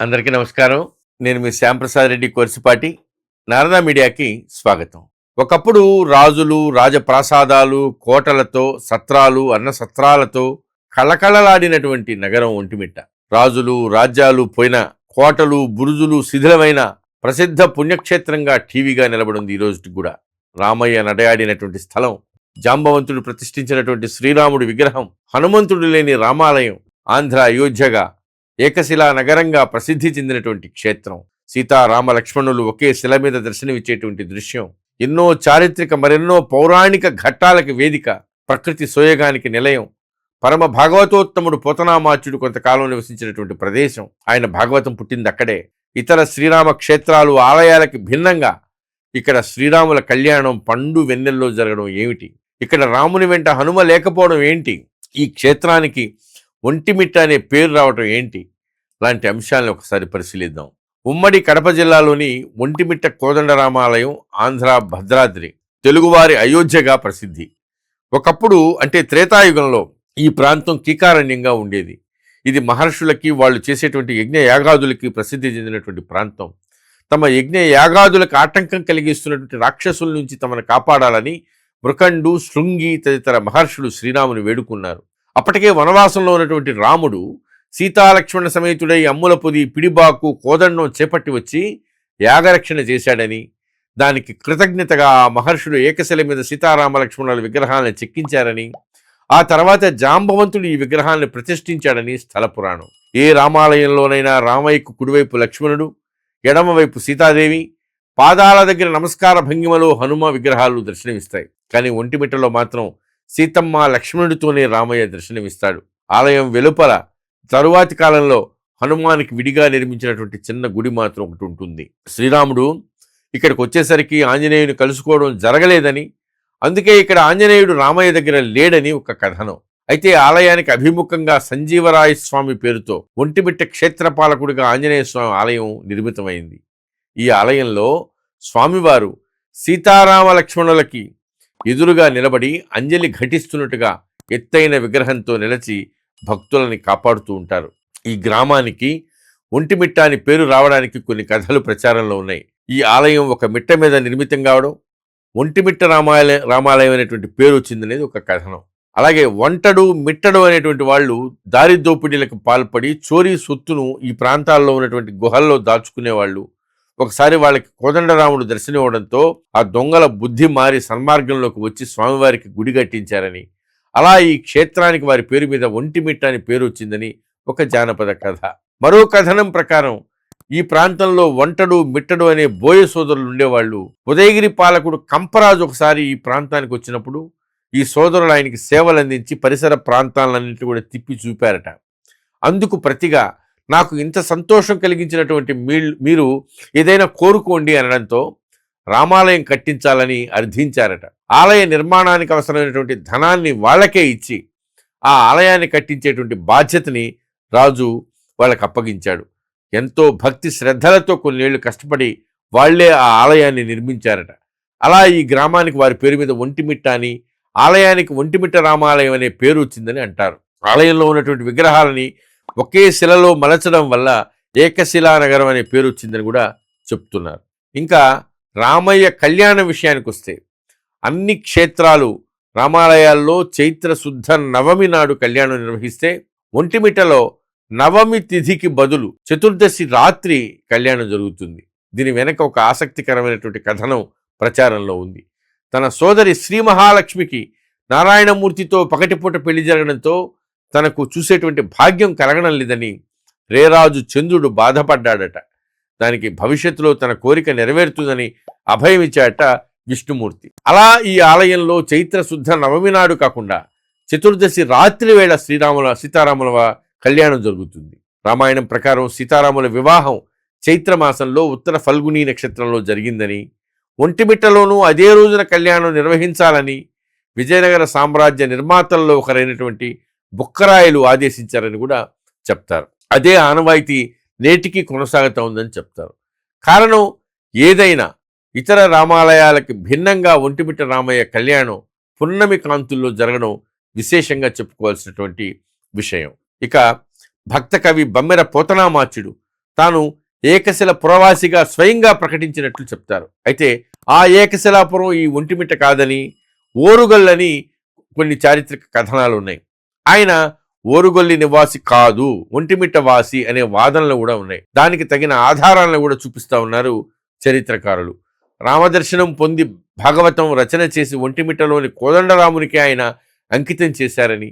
అందరికీ నమస్కారం. నేను మీ శ్యాంప్రసాద్ రెడ్డి కొరిసిపాటి. నారదా మీడియాకి స్వాగతం. ఒకప్పుడు రాజులు రాజప్రాసాదాలు కోటలతో సత్రాలు అన్న సత్రాలతో కళకళలాడినటువంటి నగరం ఒంటిమిట్ట. రాజులు రాజ్యాలు పోయిన కోటలు బురుజులు శిథిలమైన ప్రసిద్ధ పుణ్యక్షేత్రంగా టీవీగా నిలబడింది ఈ రోజుకి కూడా. రామయ్య నడయాడినటువంటి స్థలం జాంబవంతుడు ప్రతిష్ఠించినటువంటి శ్రీరాముడి విగ్రహం హనుమంతుడు లేని రామాలయం ఆంధ్ర అయోధ్యగా ఏకశిలా నగరంగా ప్రసిద్ధి చెందినటువంటి క్షేత్రం. సీతారామ లక్ష్మణులు ఒకే శిల మీద దర్శనమిచ్చేటువంటి దృశ్యం. ఎన్నో చారిత్రక మరెన్నో పౌరాణిక ఘట్టాలకు వేదిక. ప్రకృతి సోయగానికి నిలయం. పరమ భాగవతోత్తముడు పోతనామాచుడు కొంతకాలం నివసించినటువంటి ప్రదేశం. ఆయన భాగవతం పుట్టింది అక్కడే. ఇతర శ్రీరామ క్షేత్రాలు ఆలయాలకి భిన్నంగా ఇక్కడ శ్రీరాముల కళ్యాణం పండు వెన్నెల్లో జరగడం ఏమిటి? ఇక్కడ రాముని వెంట హనుమ లేకపోవడం ఏంటి? ఈ క్షేత్రానికి ఒంటిమిట్ట అనే పేరు రావటం ఏంటి? లాంటి అంశాలను ఒకసారి పరిశీలిద్దాం. ఉమ్మడి కడప జిల్లాలోని ఒంటిమిట్ట కోదండరామాలయం ఆంధ్ర భద్రాద్రి తెలుగువారి అయోధ్యగా ప్రసిద్ధి. ఒకప్పుడు అంటే త్రేతాయుగంలో ఈ ప్రాంతం కీకారణ్యంగా ఉండేది. ఇది మహర్షులకి వాళ్ళు చేసేటువంటి యజ్ఞ యాగాదులకి ప్రసిద్ధి చెందినటువంటి ప్రాంతం. తమ యజ్ఞ యాగాదులకు ఆటంకం కలిగిస్తున్నటువంటి రాక్షసుల నుంచి తమను కాపాడాలని మృకండు శృంగి తదితర మహర్షులు శ్రీరాముని వేడుకున్నారు. అప్పటికే వనవాసంలో ఉన్నటువంటి రాముడు సీతాలక్ష్మణ సమేతుడై అమ్ములపొది పిడిబాకు కోదండం చేపట్టి వచ్చి యాగరక్షణ చేశాడని దానికి కృతజ్ఞతగా ఆ మహర్షులు ఏకశిల మీద సీతారామ లక్ష్మణుల విగ్రహాలను చెక్కించారని ఆ తర్వాత జాంబవంతుడు ఈ విగ్రహాన్ని ప్రతిష్ఠించాడని స్థల పురాణం. ఏ రామాలయంలోనైనా రామయ్యకు కుడివైపు లక్ష్మణుడు ఎడమవైపు సీతాదేవి పాదాల దగ్గర నమస్కార భంగిమలో హనుమ విగ్రహాలు దర్శనమిస్తాయి. కానీ ఒంటిమిట్టలో మాత్రం సీతమ్మ లక్ష్మణుడితోనే రామయ్య దర్శనమిస్తాడు. ఆలయం వెలుపల తరువాతి కాలంలో హనుమానికి విడిగా నిర్మించినటువంటి చిన్న గుడి మాత్రం ఒకటి ఉంటుంది. శ్రీరాముడు ఇక్కడికి వచ్చేసరికి ఆంజనేయుని కలుసుకోవడం జరగలేదని అందుకే ఇక్కడ ఆంజనేయుడు రామయ్య దగ్గర లేడని ఒక కథనం. అయితే ఆలయానికి అభిముఖంగా సంజీవరాయ స్వామి పేరుతో ఒంటిమిట్ట క్షేత్రపాలకుడిగా ఆంజనేయ స్వామి ఆలయం నిర్మితమైంది. ఈ ఆలయంలో స్వామివారు సీతారామ లక్ష్మణులకి ఎదురుగా నిలబడి అంజలి ఘటిస్తున్నట్టుగా ఎత్తైన విగ్రహంతో నిలచి భక్తులని కాపాడుతూ ఉంటారు. ఈ గ్రామానికి ఒంటిమిట్ట అని పేరు రావడానికి కొన్ని కథలు ప్రచారంలో ఉన్నాయి. ఈ ఆలయం ఒక మిట్ట మీద నిర్మితం కావడం ఒంటిమిట్ట రామాలయం రామాలయం అనేటువంటి పేరు వచ్చిందనేది ఒక కథనం. అలాగే వంటడు మిట్టడు అనేటువంటి వాళ్ళు దారి దోపిడీలకు పాల్పడి చోరీ సొత్తును ఈ ప్రాంతాల్లో ఉన్నటువంటి గుహల్లో దాచుకునేవాళ్ళు. ఒకసారి వాళ్ళకి కోదండరాముడు దర్శనమివ్వడంతో ఆ దొంగల బుద్ధి మారి సన్మార్గంలోకి వచ్చి స్వామివారికి గుడి కట్టించారని అలా ఈ క్షేత్రానికి వారి పేరు మీద ఒంటిమిట్ట అని పేరు వచ్చిందని ఒక జానపద కథ. మరో కథనం ప్రకారం ఈ ప్రాంతంలో వంటడు మిట్టడు అనే బోయ సోదరులు ఉండేవాళ్ళు. ఉదయగిరి పాలకుడు కంపరాజు ఒకసారి ఈ ప్రాంతానికి వచ్చినప్పుడు ఈ సోదరులు ఆయనకి సేవలు అందించి పరిసర ప్రాంతాలన్నింటి కూడా తిప్పి చూపారట. అందుకు ప్రతిగా నాకు ఇంత సంతోషం కలిగించినటువంటి మీ- మీరు ఏదైనా కోరుకోండి అనడంతో రామాలయం కట్టించాలని అర్థించారట. ఆలయ నిర్మాణానికి అవసరమైనటువంటి ధనాన్ని వాళ్ళకే ఇచ్చి ఆ ఆలయాన్ని కట్టించేటువంటి బాధ్యతని రాజు వాళ్ళకి అప్పగించాడు. ఎంతో భక్తి శ్రద్ధలతో కొన్నేళ్ళు కష్టపడి వాళ్ళే ఆ ఆలయాన్ని నిర్మించారట. అలా ఈ గ్రామానికి వారి పేరు మీద ఒంటిమిట్ట అని ఆలయానికి ఒంటిమిట్ట రామాలయం అనే పేరు వచ్చిందని అంటారు. ఆలయంలో ఉన్నటువంటి విగ్రహాలని ఒకే శిలలో మలచడం వల్ల ఏకశిలా నగరం అనే పేరు వచ్చిందని కూడా చెప్తున్నారు. ఇంకా రామయ్య కళ్యాణ విషయానికి వస్తే అన్ని క్షేత్రాలు రామాలయాల్లో చైత్ర శుద్ధ నవమి నాడు కళ్యాణం నిర్వహిస్తే ఒంటిమిటలో నవమి తిథికి బదులు చతుర్దశి రాత్రి కళ్యాణం జరుగుతుంది. దీని వెనక ఒక ఆసక్తికరమైనటువంటి కథనం ప్రచారంలో ఉంది. తన సోదరి శ్రీ మహాలక్ష్మికి నారాయణమూర్తితో పగటిపూట పెళ్ళి జరగడంతో తనకు చూసేటువంటి భాగ్యం కలగడం లేదని రేరాజు చంద్రుడు బాధపడ్డాడట. దానికి భవిష్యత్తులో తన కోరిక నెరవేరుతుందని అభయమిచ్చాట విష్ణుమూర్తి. అలా ఈ ఆలయంలో చైత్ర శుద్ధ నవమి నాడు కాకుండా చతుర్దశి రాత్రి వేళ శ్రీరాముల సీతారాముల కళ్యాణం జరుగుతుంది. రామాయణం ప్రకారం సీతారాముల వివాహం చైత్రమాసంలో ఉత్తర ఫల్గుని నక్షత్రంలో జరిగిందని ఒంటిమిట్టలోనూ అదే రోజున కళ్యాణం నిర్వహించాలని విజయనగర సామ్రాజ్య నిర్మాతల్లో ఒకరైనటువంటి బుక్కరాయలు ఆదేశించారని కూడా చెప్తారు. అదే ఆనవాయితీ నేటికి కొనసాగుతూ ఉందని చెప్తారు. కారణం ఏదైనా ఇతర రామాలయాలకి భిన్నంగా ఒంటిమిట్ట రామయ్య కళ్యాణం పున్నమి కాంతుల్లో జరగడం విశేషంగా చెప్పుకోవాల్సినటువంటి విషయం. ఇక భక్త కవి బమ్మెర పోతనామాచుడు తాను ఏకశిల పురవాసిగా స్వయంగా ప్రకటించినట్లు చెప్తారు. అయితే ఆ ఏకశిలాపురం ఈ ఒంటిమిట్ట కాదని ఓరుగల్లని కొన్ని చారిత్రక కథనాలు ఉన్నాయి ఆయన ఓరుగొల్లి నివాసి కాదు ఒంటిమిట్ట వాసి అనే వాదనలు కూడా ఉన్నాయి. దానికి తగిన ఆధారాలను కూడా చూపిస్తా ఉన్నారు చరిత్రకారులు. రామదర్శనం పొంది భాగవతం రచన చేసి ఒంటిమిట్టలోని కోదండరామునికి ఆయన అంకితం చేశారని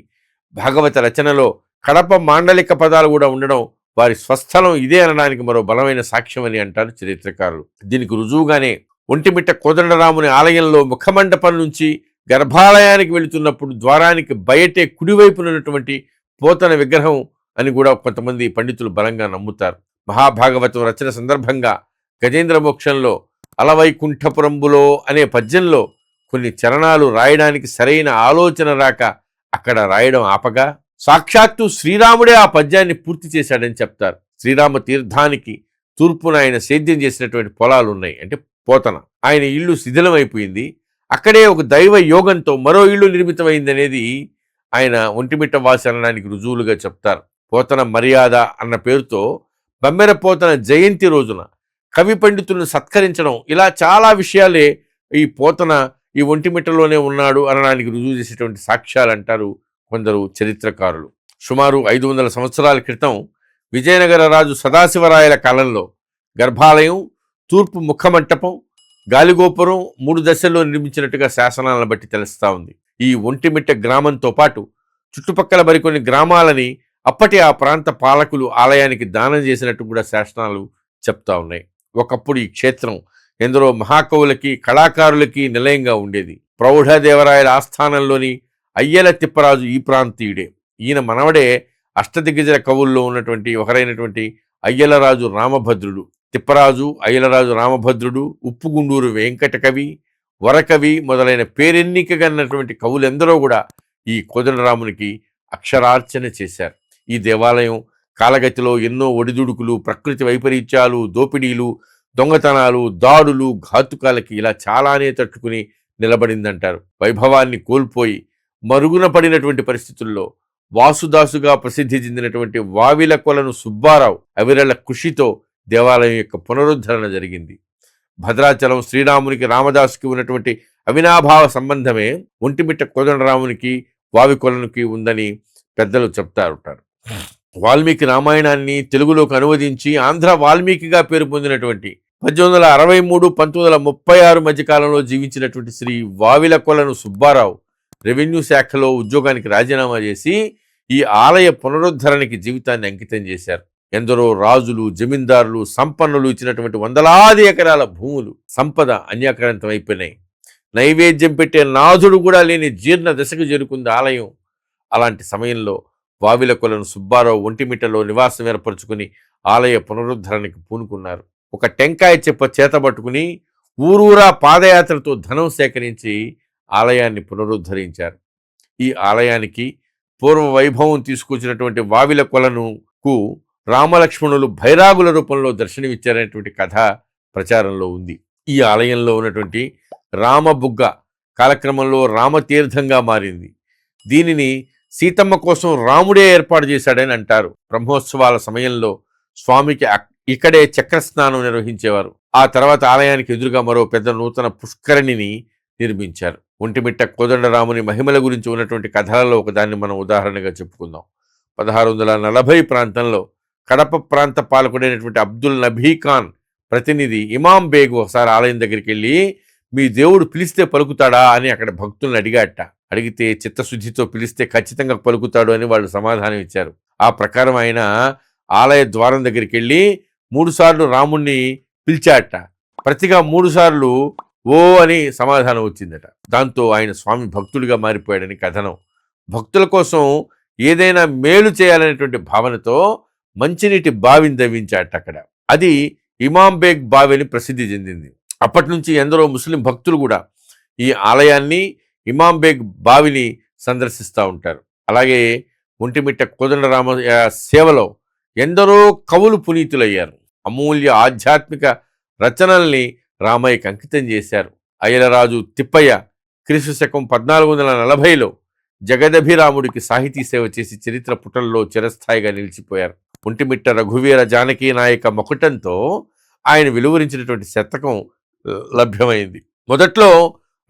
భాగవత రచనలో కడప మాండలిక పదాలు కూడా ఉండడం వారి స్వస్థలం ఇదే అనడానికి మరో బలమైన సాక్ష్యం అని అంటారు చరిత్రకారులు. దీనికి రుజువుగానే ఒంటిమిట్ట కోదండరాముని ఆలయంలో ముఖమండపం నుంచి గర్భాలయానికి వెళుతున్నప్పుడు ద్వారానికి బయటే కుడివైపునటువంటి పోతన విగ్రహం అని కూడా కొంతమంది పండితులు బలంగా నమ్ముతారు. మహాభాగవతం రచన సందర్భంగా గజేంద్ర మోక్షంలో అలవైకుంఠపురంబులో అనే పద్యంలో కొన్ని చరణాలు రాయడానికి సరైన ఆలోచన రాక అక్కడ రాయడం ఆపగా సాక్షాత్తు శ్రీరాముడే ఆ పద్యాన్ని పూర్తి చేశాడని చెప్తారు. శ్రీరామ తీర్థానికి తూర్పున ఆయన సేద్యం చేసినటువంటి పొలాలు ఉన్నాయి. అంటే పోతన. ఆయన ఇల్లు శిథిలమైపోయింది. అక్కడే ఒక దైవ యోగంతో మరో ఇల్లు నిర్మితమైంది అనేది ఆయన ఒంటిమిట్ట వాసి అనడానికి రుజువులుగా చెప్తారు. పోతన మర్యాద అన్న పేరుతో బమ్మెర పోతన జయంతి రోజున కవి పండితులను సత్కరించడం ఇలా చాలా విషయాలే ఈ పోతన ఈ ఒంటిమిట్టలోనే ఉన్నాడు అనడానికి రుజువు చేసేటువంటి సాక్ష్యాలు అంటారు కొందరు చరిత్రకారులు. సుమారు ఐదు వందల సంవత్సరాల క్రితం విజయనగర రాజు సదాశివరాయల కాలంలో గర్భాలయం తూర్పు ముఖమంటపం గాలిగోపురం మూడు దశల్లో నిర్మించినట్టుగా శాసనాలను బట్టి తెలుస్తూ ఉంది. ఈ ఒంటిమిట్ట గ్రామంతో పాటు చుట్టుపక్కల మరికొన్ని గ్రామాలని అప్పటి ఆ ప్రాంత పాలకులు ఆలయానికి దానం చేసినట్టు కూడా శాసనాలు చెప్తా ఉన్నాయి. ఒకప్పుడు ఈ క్షేత్రం ఎందరో మహాకవులకి కళాకారులకి నిలయంగా ఉండేది. ప్రౌఢదేవరాయల ఆస్థానంలోని అయ్యల తిప్పరాజు ఈ ప్రాంతీయుడే. ఈయన మనవడే అష్టదిగ్గజల కవుల్లో ఉన్నటువంటి ఒకరైనటువంటి అయ్యలరాజు రామభద్రుడు. తిప్పరాజు అయ్యలరాజు రామభద్రుడు ఉప్పుగుండూరు వెంకటకవి వరకవి మొదలైన పేరెన్నికగన్నటువంటి కవులెందరో కూడా ఈ కోదండరామునికి అక్షరార్చన చేశారు. ఈ దేవాలయం కాలగతిలో ఎన్నో ఒడిదుడుకులు ప్రకృతి వైపరీత్యాలు దోపిడీలు దొంగతనాలు దాడులు ఘాతుకాలకి ఇలా చాలానే తట్టుకుని నిలబడిందంటారు. వైభవాన్ని కోల్పోయి మరుగున పడినటువంటి పరిస్థితుల్లో వాసుదాసుగా ప్రసిద్ధి చెందినటువంటి వావిల కొలను సుబ్బారావు అవిరళ కృషితో దేవాలయం యొక్క పునరుద్ధరణ జరిగింది. భద్రాచలం శ్రీరామునికి రామదాసుకి ఉన్నటువంటి అవినాభావ సంబంధమే ఒంటిమిట్ట కోదండరామునికి వావి కొలనుకి ఉందని పెద్దలు చెప్తారు ఉంటారు వాల్మీకి రామాయణాన్ని తెలుగులోకి అనువదించి ఆంధ్ర వాల్మీకిగా పేరు పొందినటువంటి పద్దెనిమిది వందల అరవై మూడు పంతొమ్మిది వందల ముప్పై ఆరు మధ్య కాలంలో జీవించినటువంటి శ్రీ వావిల కొలను సుబ్బారావు రెవెన్యూ శాఖలో ఉద్యోగానికి రాజీనామా చేసి ఈ ఆలయ పునరుద్ధరణకి జీవితాన్ని అంకితం చేశారు. ఎందరో రాజులు జమీందారులు సంపన్నులు ఇచ్చినటువంటి వందలాది ఎకరాల భూములు సంపద అన్యాక్రాంతం అయిపోయినాయి నైవేద్యం పెట్టే నాథుడు కూడా లేని జీర్ణ దశకు చేరుకుంది ఆలయం. అలాంటి సమయంలో వావిల కొలను సుబ్బారావు ఒంటిమిట్టలో నివాసం ఏర్పరచుకుని ఆలయ పునరుద్ధరణకి పూనుకున్నారు. ఒక టెంకాయ చెప్ప చేతబట్టుకుని ఊరూరా పాదయాత్రతో ధనం సేకరించి ఆలయాన్ని పునరుద్ధరించారు. ఈ ఆలయానికి పూర్వ వైభవం తీసుకొచ్చినటువంటి వావిల కొలనుకు రామలక్ష్మణులు భైరాగుల రూపంలో దర్శనమిచ్చారనేటువంటి కథ ప్రచారంలో ఉంది. ఈ ఆలయంలో ఉన్నటువంటి రామబుగ్గ కాలక్రమంలో రామతీర్థంగా మారింది. దీనిని సీతమ్మ కోసం రాముడే ఏర్పాటు చేశాడని అంటారు. బ్రహ్మోత్సవాల సమయంలో స్వామికి ఇక్కడే చక్రస్నానం నిర్వహించేవారు. ఆ తర్వాత ఆలయానికి ఎదురుగా మరో పెద్ద నూతన పుష్కరిణిని నిర్మించారు. ఒంటిమిట్ట కోదండరాముని మహిమల గురించి ఉన్నటువంటి కథలలో ఒకదాన్ని మనం ఉదాహరణగా చెప్పుకుందాం. పదహారు వందల నలభై ప్రాంతంలో కడప ప్రాంత పాలకుడైనటువంటి అబ్దుల్ నబీ ఖాన్ ప్రతినిధి ఇమాం బేగ్ ఒకసారి ఆలయం దగ్గరికి వెళ్ళి మీ దేవుడు పిలిస్తే పలుకుతాడా? అని అక్కడ భక్తులను అడిగాట అడిగితే చిత్తశుద్ధితో పిలిస్తే ఖచ్చితంగా పలుకుతాడు అని వాళ్ళు సమాధానం ఇచ్చారు. ఆ ప్రకారం ఆయన ఆలయ ద్వారం దగ్గరికి వెళ్ళి మూడుసార్లు రాముణ్ణి పిలిచాట ప్రతిగా మూడుసార్లు ఓ అని సమాధానం వచ్చిందట. దాంతో ఆయన స్వామి భక్తుడిగా మారిపోయాడని కథనం. భక్తుల కోసం ఏదైనా మేలు చేయాలనేటువంటి భావనతో మంచినీటి బావిని దవ్వించాట అక్కడ. అది ఇమాం బేగ్ బావి అని ప్రసిద్ధి చెందింది. అప్పటి నుంచి ఎందరో ముస్లిం భక్తులు కూడా ఈ ఆలయాన్ని ఇమాం బేగ్ బావిని సందర్శిస్తూ ఉంటారు. అలాగే ఒంటిమిట్ట కోదండరామ సేవలో ఎందరో కవులు పునీతులయ్యారు. అమూల్య ఆధ్యాత్మిక రచనల్ని రామయ్యకి అంకితం చేశారు. అయ్యలరాజు తిప్పయ్య క్రీస్తు శకం పద్నాలుగు వందల నలభైలో జగదభిరాముడికి సాహితీ సేవ చేసి చరిత్ర పుటల్లో చిరస్థాయిగా నిలిచిపోయారు. ఒంటిమిట్ట రఘువీర జానకి నాయక మొకటంతో ఆయన వెలువరించినటువంటి శతకం లభ్యమైంది. మొదట్లో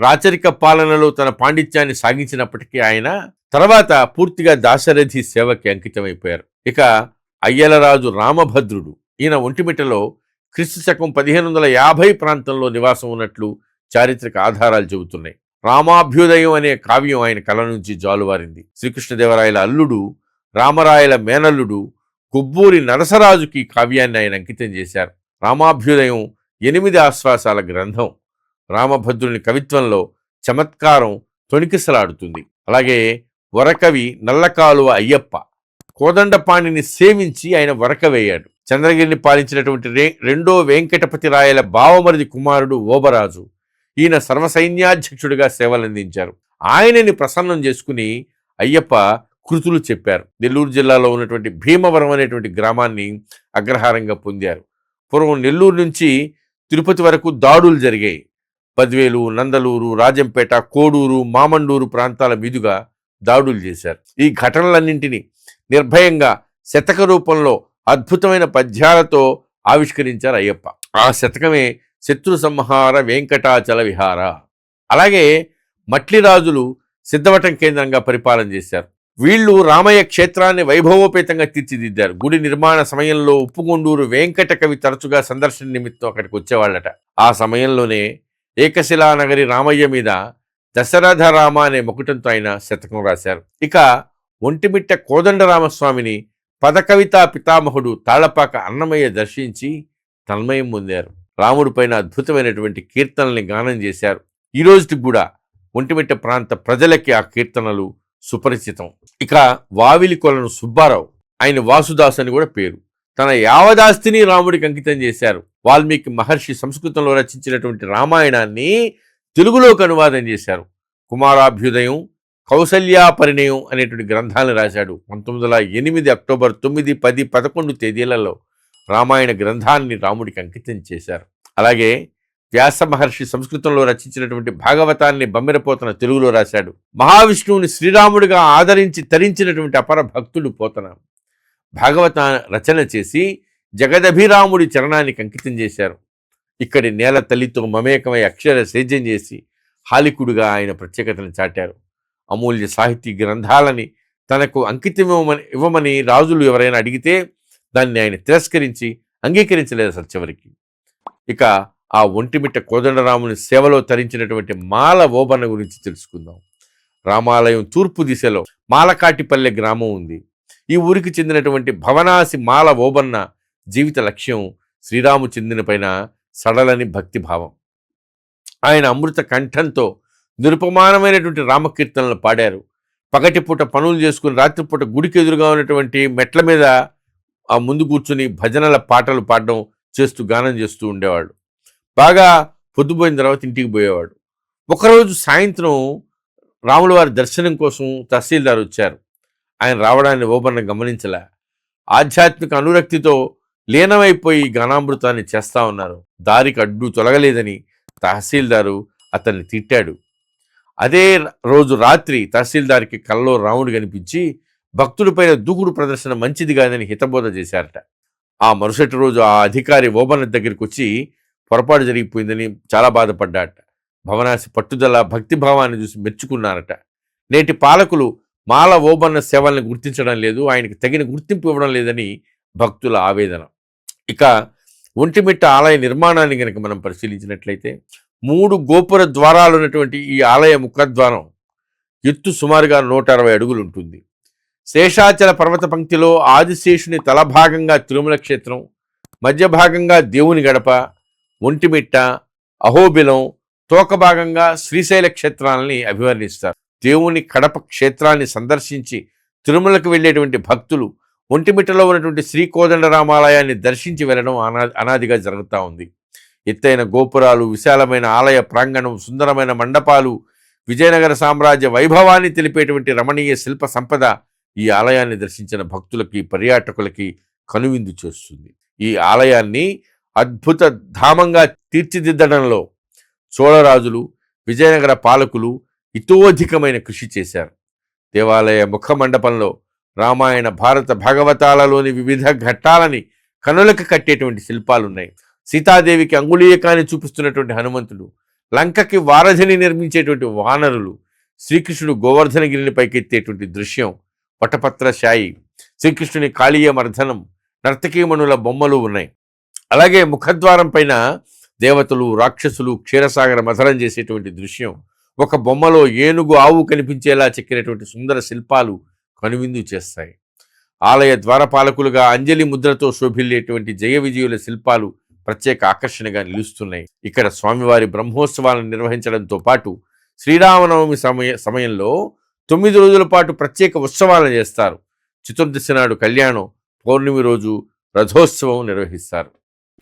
రాచరిక పాలనలో తన పాండిత్యాన్ని సాగించినప్పటికీ ఆయన తర్వాత పూర్తిగా దాశరథి సేవకి అంకితమైపోయారు. ఇక అయ్యలరాజు రామభద్రుడు ఈయన ఒంటిమిట్టలో క్రీస్తు శకం పదిహేను వందల యాభై ప్రాంతంలో నివాసం ఉన్నట్లు చారిత్రక ఆధారాలు చెబుతున్నాయి. రామాభ్యుదయం అనే కావ్యం ఆయన కళ నుంచి జాలువారింది. శ్రీకృష్ణదేవరాయల అల్లుడు రామరాయల మేనల్లుడు కొబ్బూరి నరసరాజుకి కావ్యాన్ని ఆయన అంకితం చేశారు. రామాభ్యుదయం ఎనిమిది ఆశ్వాసాల గ్రంథం. రామభద్రుని కవిత్వంలో చమత్కారం తొణికిసలాడుతుంది. అలాగే వరకవి నల్లకాలువ అయ్యప్ప కోదండపాణిని సేవించి ఆయన వరక వేయాడు. చంద్రగిరిని పాలించినటువంటి రే రెండో వెంకటపతి రాయల బావమరిది కుమారుడు ఓబరాజు ఈయన సర్వసైన్యాధ్యక్షుడిగా సేవలందించారు. ఆయనని ప్రసన్నం చేసుకుని అయ్యప్ప కృతులు చెప్పారు. నెల్లూరు జిల్లాలో ఉన్నటువంటి భీమవరం అనేటువంటి గ్రామాన్ని అగ్రహారంగా పొందారు. పూర్వం నెల్లూరు నుంచి తిరుపతి వరకు దాడులు జరిగాయి. పదివేలు నందలూరు రాజంపేట కోడూరు మామండూరు ప్రాంతాల మీదుగా దాడులు చేశారు. ఈ ఘటనలన్నింటినీ నిర్భయంగా శతక రూపంలో అద్భుతమైన పద్యాలతో ఆవిష్కరించారు అయ్యప్ప. ఆ శతకమే శత్రు సంహార వెంకటాచల విహార. అలాగే మట్లిరాజులు సిద్ధవటం కేంద్రంగా పరిపాలన చేశారు. వీళ్ళు రామయ్య క్షేత్రాన్ని వైభవోపేతంగా తీర్చిదిద్దారు. గుడి నిర్మాణ సమయంలో ఉప్పుగొండూరు వెంకట కవి తరచుగా సందర్శన నిమిత్తం అక్కడికి వచ్చేవాళ్ళట. ఆ సమయంలోనే ఏకశిలానగరి రామయ్య మీద దశరథ రామ అనే ముకుటంతో ఆయన శతకం రాశారు. ఇక ఒంటిమిట్ట కోదండరామస్వామిని పదకవితా పితామహుడు తాళపాక అన్నమయ్య దర్శించి తన్మయం పొందారు. రాముడి పైన అద్భుతమైనటువంటి కీర్తనల్ని గానం చేశారు. ఈ రోజుకి కూడా ఒంటిమిట్ట ప్రాంత ప్రజలకి ఆ కీర్తనలు సుపరిచితం. ఇక వావిలి కొలను సుబ్బారావు ఆయన వాసుదాస్ అని కూడా పేరు. తన యావదాస్తిని రాముడికి అంకితం చేశారు. వాల్మీకి మహర్షి సంస్కృతంలో రచించినటువంటి రామాయణాన్ని తెలుగులోకి అనువాదం చేశారు. కుమారాభ్యుదయం కౌసల్యా పరిణయం అనేటువంటి గ్రంథాలను రాశాడు. పంతొమ్మిది వందల ఎనిమిది అక్టోబర్ తొమ్మిది పది పదకొండు తేదీలలో రామాయణ గ్రంథాన్ని రాముడికి అంకితం చేశారు. అలాగే వ్యాస మహర్షి సంస్కృతంలో రచించినటువంటి భాగవతాన్ని బమ్మెరపోతన తెలుగులో రాశాడు. మహావిష్ణువుని శ్రీరాముడిగా ఆదరించి తరించినటువంటి అపర భక్తుడు పోతన భాగవత రచన చేసి జగదభిరాముడి చరణానికి అంకితం చేశారు. ఇక్కడి నేల తల్లితో మమేకమై అక్షర సేద్యం చేసి హాలికుడుగా ఆయన ప్రత్యేకతను చాటారు. అమూల్య సాహితీ గ్రంథాలని తనకు అంకితం ఇవ్వమని ఇవ్వమని రాజులు ఎవరైనా అడిగితే దాన్ని ఆయన తిరస్కరించి అంగీకరించలేదు సత్యవరికి ఇక ఆ ఒంటిమిట్ట కోదండరాముని సేవలో తరించినటువంటి మాల ఓబన్న గురించి తెలుసుకుందాం. రామాలయం తూర్పు దిశలో మాలకాటిపల్లె గ్రామం ఉంది. ఈ ఊరికి చెందినటువంటి భవనాసి మాల ఓబన్న జీవిత లక్ష్యం శ్రీరాము చెందిన పైన సడలని భక్తిభావం ఆయన అమృత కంఠంతో నిరుపమానమైనటువంటి రామకీర్తనలు పాడారు. పగటిపూట పనులు చేసుకుని రాత్రిపూట గుడికి ఎదురుగా ఉన్నటువంటి మెట్ల మీద ఆ ముందు కూర్చుని భజనల పాటలు పాడడం చేస్తూ గానం చేస్తూ ఉండేవాడు. బాగా పొద్దుపోయిన తర్వాత ఇంటికి పోయేవాడు. ఒకరోజు సాయంత్రం రాములవారి దర్శనం కోసం తహసీల్దార్ వచ్చారు. ఆయన రావడాన్ని ఓబన్న గమనించలే. ఆధ్యాత్మిక అనురక్తితో లీనమైపోయి ఘనామృతాన్ని చేస్తా ఉన్నారు. దారికి అడ్డు తొలగలేదని తహసీల్దారు అతన్ని తిట్టాడు. అదే రోజు రాత్రి తహసీల్దార్కి కల్లో రాముడు కనిపించి భక్తుడిపైన దూకుడు ప్రదర్శన మంచిది కాదని హితబోధ చేశారట. ఆ మరుసటి రోజు ఆ అధికారి ఓబన్న దగ్గరికి వచ్చి పొరపాటు జరిగిపోయిందని చాలా బాధపడ్డాట భవనాసి పట్టుదల భక్తిభావాన్ని చూసి మెచ్చుకున్నారట. నేటి పాలకులు మాల ఓబన్న సేవల్ని గుర్తించడం లేదు ఆయనకు తగిన గుర్తింపు ఇవ్వడం లేదని భక్తుల ఆవేదన. ఇక ఒంటిమిట్ట ఆలయ నిర్మాణాన్ని కనుక మనం పరిశీలించినట్లయితే మూడు గోపుర ద్వారాలు ఉన్నటువంటి ఈ ఆలయ ముఖద్వారం ఎత్తు సుమారుగా నూట అరవై అడుగులు ఉంటుంది. శేషాచల పర్వత పంక్తిలో ఆదిశేషుని తలభాగంగా తిరుమల క్షేత్రం మధ్య భాగంగా దేవుని గడప ఒంటిమిట్ట అహోబిలం తోక భాగంగా శ్రీశైల క్షేత్రాలని అభివర్ణిస్తారు. దేవుని కడప క్షేత్రాన్ని సందర్శించి తిరుమలకు వెళ్ళేటువంటి భక్తులు ఒంటిమిట్టలో ఉన్నటువంటి శ్రీకోదండరామాలయాన్ని దర్శించి వెళ్ళడం అనా అనాదిగా జరుగుతూ ఉంది. ఎత్తైన గోపురాలు విశాలమైన ఆలయ ప్రాంగణం సుందరమైన మండపాలు విజయనగర సామ్రాజ్య వైభవాన్ని తెలిపేటువంటి రమణీయ శిల్ప సంపద ఈ ఆలయాన్ని దర్శించిన భక్తులకి పర్యాటకులకి కనువిందు చేస్తుంది. ఈ ఆలయాన్ని అద్భుత ధామంగా తీర్చిదిద్దడంలో చోళరాజులు విజయనగర పాలకులు ఇతోధికమైన కృషి చేశారు. దేవాలయ ముఖ మండపంలో రామాయణ భారత భాగవతాలలోని వివిధ ఘట్టాలని కనులకు కట్టేటువంటి శిల్పాలు ఉన్నాయి సీతాదేవికి అంగుళీయకాన్ని చూపిస్తున్నటువంటి హనుమంతుడు లంకకి వారధిని నిర్మించేటువంటి వానరులు శ్రీకృష్ణుడు గోవర్ధనగిరిని పైకెత్తేటువంటి దృశ్యం వటపత్ర శాయి శ్రీకృష్ణుని కాళీయ మర్ధనం నర్తకీమణుల బొమ్మలు ఉన్నాయి. అలాగే ముఖద్వారం పైన దేవతలు రాక్షసులు క్షీరసాగర మథనం చేసేటువంటి దృశ్యం ఒక బొమ్మలో ఏనుగు ఆవు కనిపించేలా చెక్కినటువంటి సుందర శిల్పాలు కనువిందు చేస్తాయి. ఆలయ ద్వారపాలకులుగా అంజలి ముద్రతో శోభిల్లేటువంటి జయ విజయుల శిల్పాలు ప్రత్యేక ఆకర్షణగా నిలుస్తున్నాయి. ఇక్కడ స్వామివారి బ్రహ్మోత్సవాలను నిర్వహించడంతో పాటు శ్రీరామనవమి సమయ సమయంలో తొమ్మిది రోజుల పాటు ప్రత్యేక ఉత్సవాలను చేస్తారు. చతుర్దశి నాడు కళ్యాణం పౌర్ణమి రోజు రథోత్సవం నిర్వహిస్తారు.